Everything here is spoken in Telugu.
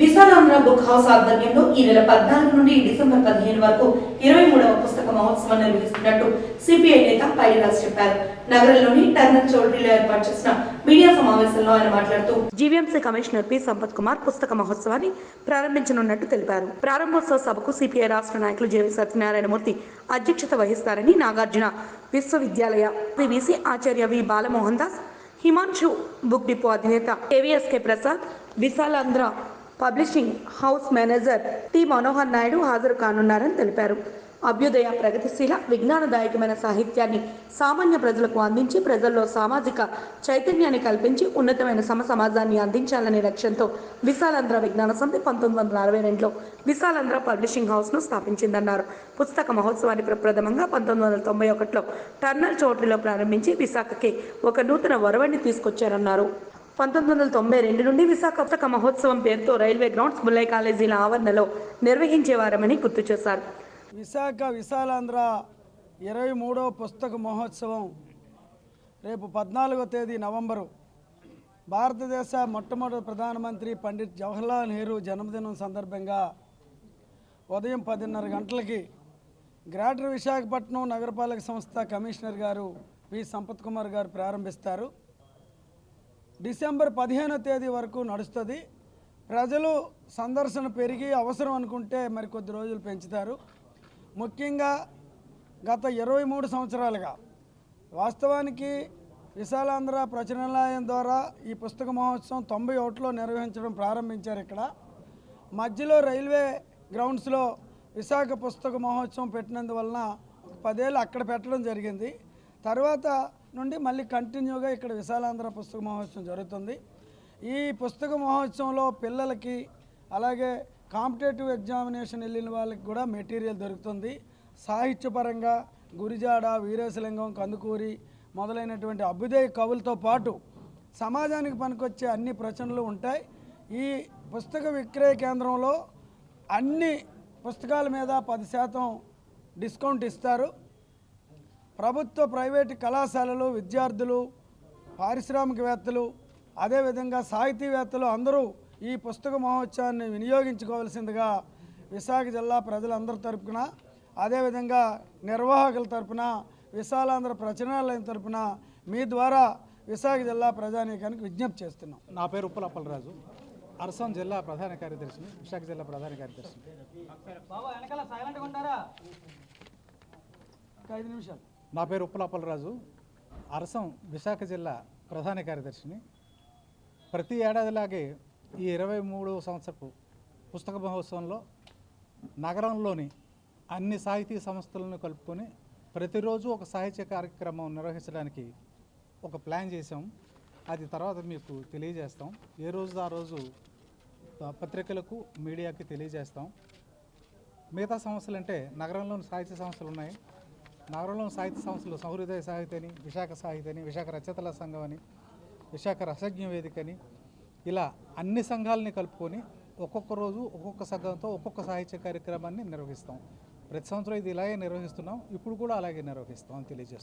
విశాలాంధ్ర బుక్ హౌస్ ఆధ్వర్యంలో ఈ నెల పద్నాలుగు నుండి డిసెంబర్ పదిహేను వరకు ఇరవై మూడవ పుస్తక మహోత్సవం నిర్వహిస్తున్నట్టు సిపిఐ నేత పైరాజ్ చెప్పారు. నగరంలోని టర్నర్ చౌడరీలో ఏర్పాటు చేసిన మీడియా సమావేశంలో ఆయన మాట్లాడుతూ GVMC commissioner P. Sampath Kumar పుస్తక మహోత్సవాన్ని ప్రారంభించనున్నట్టు తెలిపారు. ప్రారంభోత్సవ సభకు సిపిఐ రాష్ట్ర నాయకులు జేవి సత్యనారాయణమూర్తి అధ్యక్షత వహిస్తారని నాగార్జున విశ్వవిద్యాలయ వివిసి ఆచార్య V. Balamohan Das Himanshu book depot అధినేత KVSK Prasad Visalaandhra publishing house manager T Manohar Naidu హాజరు కానున్నారని తెలిపారు. అభ్యుదయ ప్రగతిశీల విజ్ఞానదాయకమైన సాహిత్యాన్ని సామాన్య ప్రజలకు అందించి ప్రజల్లో సామాజిక చైతన్యాన్ని కల్పించి ఉన్నతమైన సమ సమాజాన్ని అందించాలనే లక్ష్యంతో విశాలాంధ్ర విజ్ఞాన సమితి పంతొమ్మిది వందల అరవై రెండులో విశాలాంధ్ర పబ్లిషింగ్ హౌస్ను స్థాపించిందన్నారు. పుస్తక మహోత్సవాన్ని ప్రప్రథమంగా పంతొమ్మిది వందల తొంభై ఒకటిలో టర్నల్ చౌట్రీలో ప్రారంభించి విశాఖకి ఒక నూతన వరవడిని తీసుకొచ్చారన్నారు. పంతొమ్మిది వందల తొంభై రెండు నుండి విశాఖ మహోత్సవం పేరుతో రైల్వే గ్రౌండ్స్ ముల్లై కాలేజీల ఆవరణలో నిర్వహించేవారమని గుర్తు చేశారు. విశాఖ విశాలాంధ్ర ఇరవై మూడవ పుస్తక మహోత్సవం రేపు పద్నాలుగో తేదీ నవంబరు. భారతదేశ మొట్టమొదటి ప్రధానమంత్రి పండిత్ జవహర్లాల్ నెహ్రూ జన్మదినం సందర్భంగా ఉదయం పదిన్నర గంటలకి గ్రేటర్ విశాఖపట్నం నగరపాలక సంస్థ కమిషనర్ గారు వి సంపత్ కుమార్ గారు ప్రారంభిస్తారు. డిసెంబర్ పదిహేనో తేదీ వరకు నడుస్తుంది. ప్రజలు సందర్శన పెరిగి అవసరం అనుకుంటే మరి కొద్ది రోజులు పెంచుతారు. ముఖ్యంగా గత ఇరవై మూడు సంవత్సరాలుగా వాస్తవానికి విశాలాంధ్ర ప్రచురణాలయం ద్వారా ఈ పుస్తక మహోత్సవం తొంభై ఒకటిలో నిర్వహించడం ప్రారంభించారు ఇక్కడ. మధ్యలో రైల్వే గ్రౌండ్స్లో విశాఖ పుస్తక మహోత్సవం పెట్టినందువలన పదేళ్ళు అక్కడ పెట్టడం జరిగింది. తర్వాత నుండి మళ్ళీ కంటిన్యూగా ఇక్కడ విశాలాంధ్ర పుస్తక మహోత్సవం జరుగుతుంది. ఈ పుస్తక మహోత్సవంలో పిల్లలకి అలాగే కాంపిటేటివ్ ఎగ్జామినేషన్ వెళ్ళిన వాళ్ళకి కూడా మెటీరియల్ దొరుకుతుంది. సాహిత్యపరంగా గురిజాడ వీరేశలింగం కందుకూరి మొదలైనటువంటి అభ్యుదయ కవులతో పాటు సమాజానికి పనికొచ్చే అన్ని ప్రచనలు ఉంటాయి. ఈ పుస్తక విక్రయ కేంద్రంలో అన్ని పుస్తకాల మీద పది శాతం డిస్కౌంట్ ఇస్తారు. ప్రభుత్వ ప్రైవేటు కళాశాలలు విద్యార్థులు పారిశ్రామికవేత్తలు అదేవిధంగా సాహితీవేత్తలు అందరూ ఈ పుస్తక మహోత్సవాన్ని వినియోగించుకోవాల్సిందిగా విశాఖ జిల్లా ప్రజలందరి తరపున అదేవిధంగా నిర్వాహకుల తరపున విశాలాంధ్ర ప్రచురణాలయం తరపున మీ ద్వారా విశాఖ జిల్లా ప్రజానీకానికి విజ్ఞప్తి చేస్తున్నాం. నా పేరు ఉప్పల అప్పలరాజు అరసం జిల్లా ప్రధాన కార్యదర్శిని విశాఖ జిల్లా ప్రధాన కార్యదర్శిని ఒక ఐదు నిమిషాలు. నా పేరు ఉప్పలాపలరాజు అరసం విశాఖ జిల్లా ప్రధాన కార్యదర్శిని. ప్రతి ఏడాదిలాగే ఈ ఇరవై మూడు సంవత్సరపు పుస్తక మహోత్సవంలో నగరంలోని అన్ని సాహితీ సంస్థలను కలుపుకొని ప్రతిరోజు ఒక సాహిత్య కార్యక్రమం నిర్వహించడానికి ఒక ప్లాన్ చేసాం అది తర్వాత మీకు తెలియజేస్తాం. ఏ రోజు ఆ రోజు పత్రికలకు మీడియాకి తెలియజేస్తాం. మిగతా సంస్థలు అంటే నగరంలోని సాహిత్య సంస్థలు ఉన్నాయి. నగరంలో సాహిత్య సంస్థలు సహృదయ సాహిత్య అని విశాఖ సాహిత్య అని విశాఖ రచయితల సంఘం అని విశాఖ రసజ్ఞ వేదిక అని ఇలా అన్ని సంఘాలని కలుపుకొని ఒక్కొక్క రోజు ఒక్కొక్క సంఘంతో ఒక్కొక్క సాహిత్య కార్యక్రమాన్ని నిర్వహిస్తాం. ప్రతి సంవత్సరం ఇది ఇలాగే నిర్వహిస్తున్నాం. ఇప్పుడు కూడా అలాగే నిర్వహిస్తాం అని తెలియజేస్తాం